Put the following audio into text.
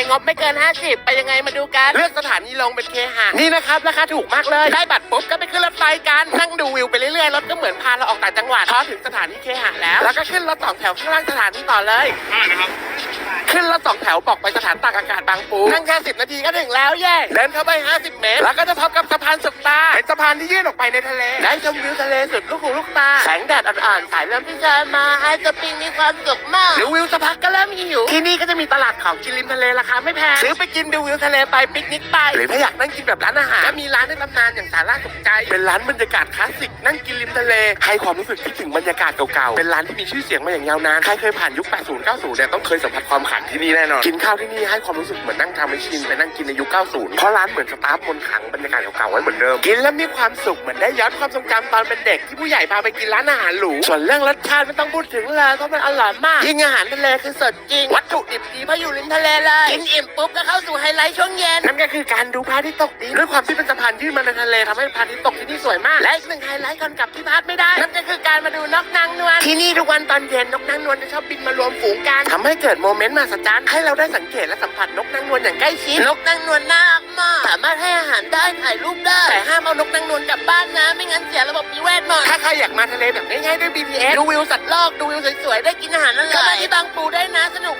ในงบไม่เกิน 50 ไปยังไงมาดูกัน เลือกสถานีลงเป็นเคหะนี่นะครับราคาถูกมากเลย ได้บัตรปุ๊บก็ไปขึ้นรถไฟกันนั่งดูวิวไปเรื่อยๆรถก็เหมือนพาเราออกต่างจังหวัดพอถึงสถานีเคหะแล้ว แล้วก็ขึ้นรถสองแถวข้างล่างสถานีต่อเลยขึ้นรถสองแถวบอกไปสถานตากอากาศบางปูนั่งแค่สิบนาทีก็ถึงแล้วเย่เดินเข้าไป 50 เมตร แล้วก็จะพบกับสะพานสุดตา เป็นสะพานที่ยื่นออกไปในทะเลได้ชมวิวทะเลสุดลูกหูลูกตา แสงแดดอ่อนๆสายลมที่เชิญมาให้สปริงมีความสุขมากดูวิวสักพักก็เริ่มหิว ที่นี่ก็จะมีตลาดของกินริมทะเลราคาไม่แพง ซื้อไปกินดูวิวทะเลไปปิกนิกไป หรือถ้าอยากนั่งกินแบบร้านอาหารก็มีร้านในตำนานอย่างสาราสุขใจ เป็นร้านบรรยากาศคลาสสิกนั่งกินริมทะเล ให้ความรู้สึกคิดถึงบรรยากาศเก่าๆ เป็นร้านที่มีชื่อเสียงมาอย่างยาวนาน ใครเคยผ่านยุค 80 90 เนี่ยต้องเคยสัมผัสความขลังที่นี่แน่นอน กินข้าวที่นี่ให้ความรู้สึกเหมือนนั่งทำไมชินไปนั่งกินในยุค 90 เพราะร้านเหมือนสตาฟมนขังบรรยากาศเก่าๆไว้เหมือนเดิม กินแล้วมีความสุขเหมือนได้ย้อนความทรงจำตอนเป็นเด็กที่ผู้ใหญ่พาไปกินร้านอาหารหรู ส่วนเรื่องรสชาติไม่ต้องพูดถึงเลยเพราะมันอร่อยมาก ยิ่งอาหารทะเลคือสดจริง วัตถุดิบดีเพราะอยู่ริมทะเลเลย กินอิ่มปุ๊บก็เข้าสู่ไฮไลท์ช่วงเย็น นั่นก็คือการดูพระอาทิตย์ตกดินด้วยความที่เป็นสะพานยื่นมาในทะเลทำให้พระอาทิตย์ตกที่นี่สวยมาก และอีกหนึ่งไฮไลท์ก่อนกลับที่พักไม่ได้ นั่นก็คือการมาดูนกนางนวล ที่นี่ทุกวันตอนเย็นนกนางนวลจะชอบบินมารวมฝูงกันทำให้เกิดโมเมนต์มหัศจรรย์ให้เราได้สังเกตและสัมผัสนกนางนวลอย่างใกล้ชิด นกนางนวลน่ารักมาก สามารถให้อาหารได้ถ่ายรูปได้แต่ห้ามเอานกนางนวลกลับบ้านนะ ไม่งั้นเสียระบบนิเวศหมด ถ้าใครอยากมาทะเลแบบง่ายๆด้วย BTS ดูวิวสัตว์โลก ดูวิวสวยๆ ได้กินอาหารอร่อยก็มาที่บางปูได้นะ สนุกมากเลยเย้